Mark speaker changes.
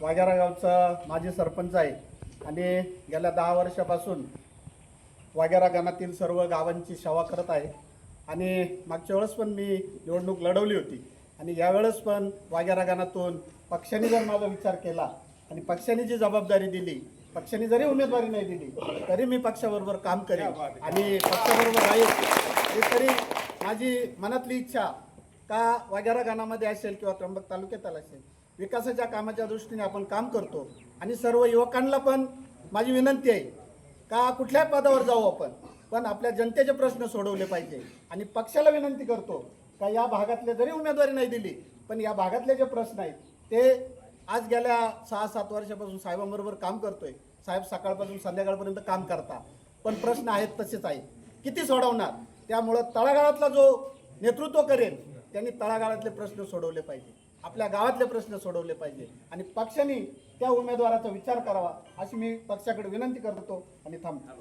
Speaker 1: वाघेरा गावचा माजी सरपंच आहे. आणि गेल्या दहा वर्षापासून वाघेरा गणातील सर्व गावांची सेवा करत आहे. आणि मागच्या वेळेस पण मी निवडणूक लढवली होती. आणि यावेळेस पण वाघेरा गणातून पक्षाने जर माझा विचार केला आणि पक्षाने जी जबाबदारी दिली पक्षाने जरी उमेदवारी नाही दिली तरी मी पक्षाबरोबर काम करेन. आणि पक्षाबरोबर राहील तरी माझी मनातली इच्छा का वाघेरा गानामध्ये असेल किंवा त्र्यंबक तालुक्यात असेल विकासाच्या कामाच्या दृष्टीने आपण काम करतो. आणि सर्व युवकांना पण माझी विनंती आहे का कुठल्याही पदावर जाऊ आपण पण आपल्या जनतेचे प्रश्न सोडवले पाहिजे. आणि पक्षाला विनंती करतो का या भागातले जरी उमेदवारी नाही दिली पण या भागातले जे प्रश्न आहेत ते आज गेल्या सहा सात वर्षापासून साहेबांबरोबर काम करतोय. साहेब सकाळपासून संध्याकाळपर्यंत काम करता. पण प्रश्न आहेत तसेच आहे किती सोडवणार? त्यामुळं तळागाळातला जो नेतृत्व करेल त्यांनी तळागाळातले प्रश्न सोडवले पाहिजे. आपल्या गावातले प्रश्न सोडवले पाहिजे. आणि पक्षाने त्या उमेदवाराचा विचार करावा अशी मी पक्षाकडे विनंती करतो आणि थांबतो.